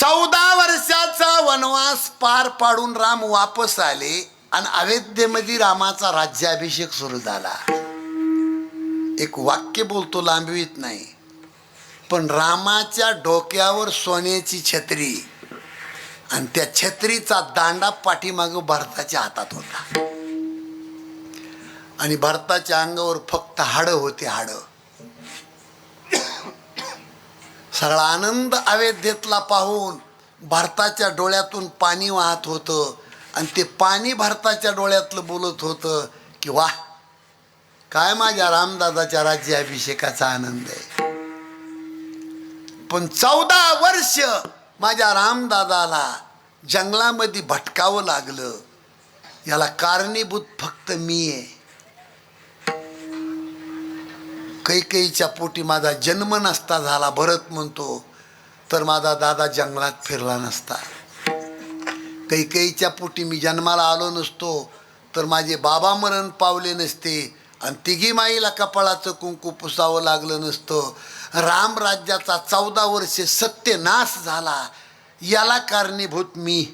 चौदा वर्षाचा वनवास पार पाडून राम वापस आले आणि अयोध्येमध्ये रामाचा राज्याभिषेक सुरू झाला. एक वाक्य बोलतो लांबवीत नाही. पण रामाच्या डोक्यावर सोन्याची छत्री आणि त्या छत्रीचा दांडा पाठीमाग भरताच्या हातात होता. आणि भरताच्या अंगावर फक्त हाडं होते हाडं. सगळा आनंद अवेध्येतला पाहून भारताच्या डोळ्यातून पाणी वाहत होतं. आणि ते पाणी भारताच्या डोळ्यातलं बोलत होतं की वाह काय माझ्या रामदादाच्या राज्याभिषेकाचा आनंद आहे. पण चौदा वर्ष माझ्या रामदादाला जंगलामध्ये भटकावं लागलं. याला कारणीभूत फक्त मी आहे. कैकेईच्या पोटी माझा जन्म नसता झाला भरत म्हणतो. तर माझा दादा जंगलात फिरला नसता. कैकेईच्या पोटी मी जन्माला आलो नसतो तर माझे बाबा मरण पावले नसते आणि तिघी माईला कपाळाचं कुंकू पुसावं लागलं नसतं. रामराज्याचा चौदा वर्षे सत्यनाश झाला. याला कारणीभूत मी